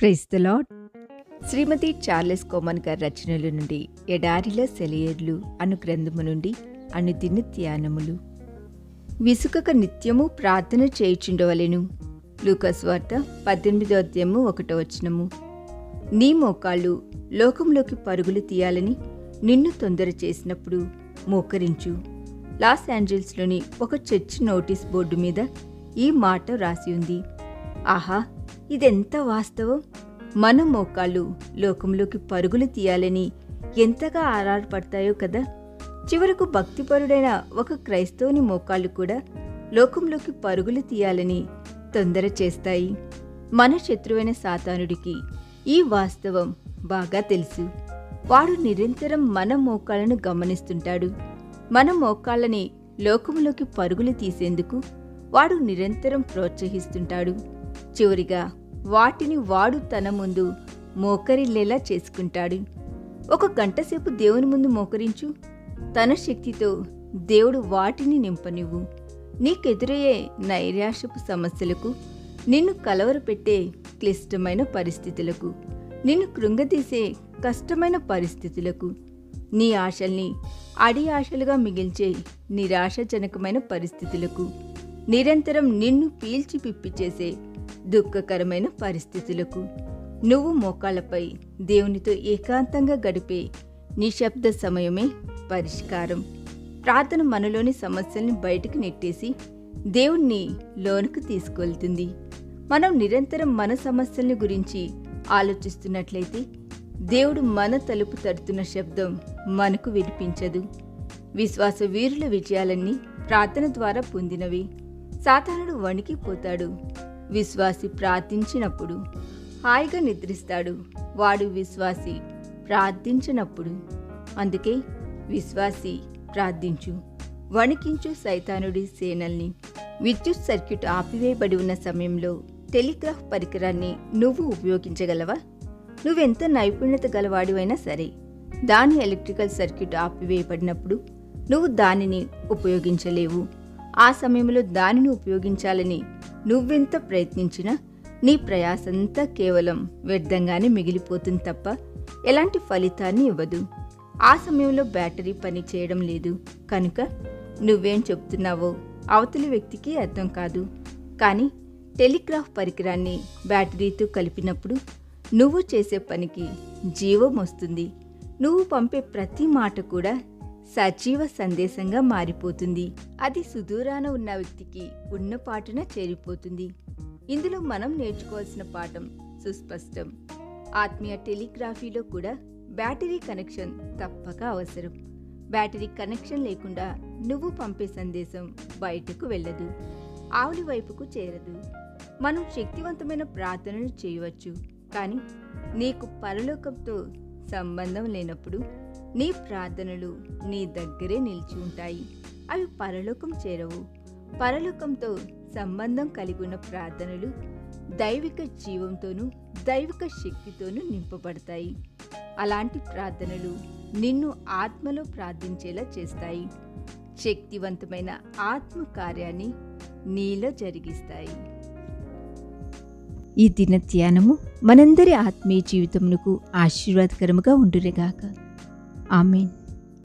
Prize the lad Shrimati Charles Coman గారి రచనల నుండి ఎడారిలో సెలయర్లు అను గ్రంథము నుండి అనుదిన ధ్యానములు. విసుకక నిత్యము ప్రార్థన చేయుచుండవలెను. లూకస్ వార్త పద్దెనిమిదో అధ్యాయము ఒకటో వచనము. నీ మోకాళ్ళు లోకంలోకి పరుగులు తీయాలని నిన్ను తొందర చేసినప్పుడు మోకరించు. లాస్ ఏంజల్స్లోని ఒక చర్చ్ నోటీస్ బోర్డు మీద ఈ మాట రాసి ఉంది. ఆహా ఇదెంత వాస్తవం? మన మోకాళ్ళు లోకంలోకి పరుగులు తీయాలని ఎంతగా ఆరాటపడతాయో కదా. చివరకు భక్తిపరుడైన ఒక క్రైస్తవుని మోకాళ్ళు కూడా లోకంలోకి పరుగులు తీయాలని తొందర చేస్తాయి. మన శత్రువైన సాతానుడికి ఈ వాస్తవం బాగా తెలుసు. వాడు నిరంతరం మన మోకాళ్ళను గమనిస్తుంటాడు. మన మోకాళ్ళని లోకంలోకి పరుగులు తీసేందుకు వాడు నిరంతరం ప్రోత్సహిస్తుంటాడు. చివరిగా వాటిని వాడు తన ముందు మోకరిల్లేలా చేసుకుంటాడు. ఒక గంటసేపు దేవుని ముందు మోకరించు. తన శక్తితో దేవుడు వాటిని నింపనివ్వు. నీకెదురయ్యే నైరాశ్యపు సమస్యలకు నిన్ను కలవరపెట్టే క్లిష్టమైన పరిస్థితులకు నిన్ను కృంగతీసే కష్టమైన పరిస్థితులకు నీ ఆశల్ని అడి ఆశలుగా మిగిల్చే నిరాశజనకమైన పరిస్థితులకు నిరంతరం నిన్ను పీల్చి పిప్పి చేసే దుఃఖకరమైన పరిస్థితులకు. నువ్వు మోకాళ్ళపై దేవునితో ఏకాంతంగా గడిపే నిశ్శబ్ద సమయమే పరిష్కారం. ప్రార్థన మనలోని సమస్యల్ని బయటకు నెట్టేసి దేవుణ్ణి లోనుకు తీసుకెళ్తుంది. మనం నిరంతరం మన సమస్యల్ని గురించి ఆలోచిస్తున్నట్లయితే దేవుడు మన తలుపు తడుతున్న శబ్దం మనకు వినిపించదు. విశ్వాస వీరుల విజయాలన్నీ ప్రార్థన ద్వారా పొందినవి. సాతానుడు వణికిపోతాడు. విశ్వాసి ప్రార్థించినప్పుడు. హాయిగా నిద్రిస్తాడు. వాడు విశ్వాసి ప్రార్థించినప్పుడు. అందుకే విశ్వాసి ప్రార్థించు. వణికించు సైతానుడి సేనల్ని. విద్యుత్ సర్క్యూట్ ఆపివేయబడి ఉన్న సమయంలో టెలిగ్రాఫ్ పరికరాన్ని నువ్వు ఉపయోగించగలవా? నువ్వెంత నైపుణ్యత గలవాడివైనా సరే దాని ఎలక్ట్రికల్ సర్క్యూట్ ఆపివేయబడినప్పుడు నువ్వు దానిని ఉపయోగించలేవు. ఆ సమయంలో దానిని ఉపయోగించాలని నువ్వెంత ప్రయత్నించినా నీ ప్రయాసంతా కేవలం వ్యర్థంగానే మిగిలిపోతుంది తప్ప ఎలాంటి ఫలితాన్ని ఇవ్వదు. ఆ సమయంలో బ్యాటరీ పని చేయడం లేదు. కనుక నువ్వేం చెప్తున్నావో అవతలి వ్యక్తికి అర్థం కాదు. కానీ టెలిగ్రాఫ్ పరికరాన్ని బ్యాటరీతో కలిపినప్పుడు నువ్వు చేసే పనికి జీవం వస్తుంది. నువ్వు పంపే ప్రతి మాట కూడా సజీవ సందేశంగా మారిపోతుంది. అది సుదూరాన ఉన్న వ్యక్తికి ఉన్న పాటున చేరిపోతుంది. ఇందులో మనం నేర్చుకోవాల్సిన పాఠం సుస్పష్టం. ఆత్మీయ టెలిగ్రాఫీలో కూడా బ్యాటరీ కనెక్షన్ తప్పక అవసరం. బ్యాటరీ కనెక్షన్ లేకుండా నువ్వు పంపే సందేశం బయటకు వెళ్ళదు. ఆవులి వైపుకు చేరదు. మనం శక్తివంతమైన ప్రార్థనలు చేయవచ్చు. కానీ నీకు పరలోకంతో సంబంధం లేనప్పుడు నీ ప్రార్థనలు నీ దగ్గరే నిలిచి ఉంటాయి అవి పరలోకం చేరవు. పరలోకంతో సంబంధం కలిగి ఉన్న ప్రార్థనలు దైవిక జీవంతోనూ దైవిక శక్తితోనూ నింపబడతాయి. అలాంటి ప్రార్థనలు నిన్ను ఆత్మలో ప్రార్థించేలా చేస్తాయి. శక్తివంతమైన ఆత్మ కార్యాన్ని నీలో జరిగిస్తాయి. ఈ దిన ధ్యానము మనందరి ఆత్మీయ జీవితమునకు ఆశీర్వాదకరముగా ఉండురేగాక আমিন